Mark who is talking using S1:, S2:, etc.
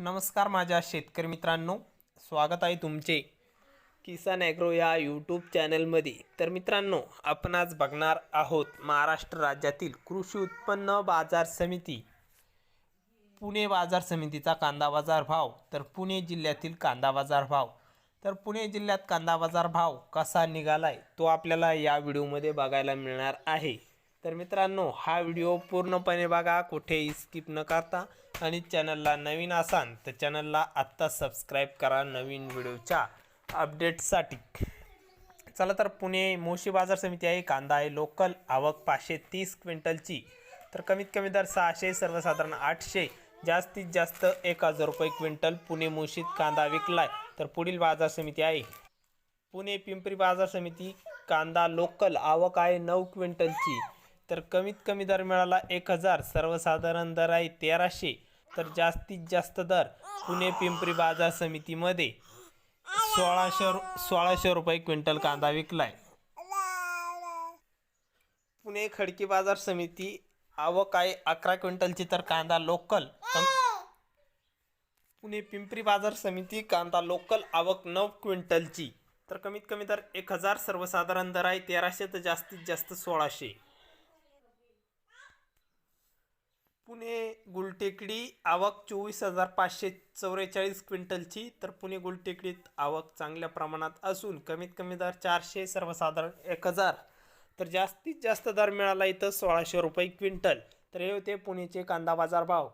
S1: नमस्कार माझ्या शेतकरी मित्रांनो. स्वागत आहे तुमचे किसान ॲग्रो या यूट्यूब चॅनलमध्ये. तर मित्रांनो आपण आज बघणार आहोत महाराष्ट्र राज्यातील कृषी उत्पन्न बाजार समिती. पुणे बाजार समितीचा कांदा बाजार भाव. तर पुणे जिल्ह्यातील कांदा बाजार भाव. तर पुणे जिल्ह्यात कांदा बाजार भाव कसा निघालाय तो आपल्याला या व्हिडिओमध्ये बघायला मिळणार आहे. तर मित्रांनो हा व्हिडिओ पूर्णपणे बघा कुठेही स्किप न करता. आणि चॅनलला नवीन असाल तर चॅनलला आत्ता सबस्क्राईब करा नवीन व्हिडिओच्या अपडेटसाठी चला तर पुणे मोशी बाजार समिती आहे कांदा आहे लोकल आवक पाचशे तीस क्विंटलची. तर कमीत कमी दर सहाशे सर्वसाधारण आठशे जास्तीत जास्त एक हजार रुपये क्विंटल पुणे मोशीत कांदा विकलाय. तर पुढील बाजार समिती आहे. पुणे पिंपरी बाजार समिती कांदा लोकल आवक आहे नऊ क्विंटलची. तर कमीत कमी दर मिळाला एक हजार सर्वसाधारण दर आहे तेराशे. तर जास्तीत जास्त दर पुणे पिंपरी बाजार समितीमध्ये. सोळाशे रु सोळाशे रुपये क्विंटल कांदा विकलाय. पुणे खडकी बाजार समिती आवक आहे अकरा क्विंटलची तर कांदा लोकल. कम पुणे पिंपरी बाजार समिती कांदा लोकल आवक नऊ क्विंटलची. तर कमीत कमी दर एक हजार सर्वसाधारण दर आहे तेराशे तर जास्तीत जास्त सोळाशे. पुणे गुलटेकडी आवक चोवीस हजार पाचशे चौवेचाळीस क्विंटलची. तर पुणे गुलटेकडीत आवक चांगल्या प्रमाणात असून कमीत कमी दर चारशे सर्वसाधारण एक हजार. तर जास्तीत जास्त दर मिळाला इथं सोळाशे रुपये क्विंटल. तर हे होते पुणेचे कांदा बाजार भाव.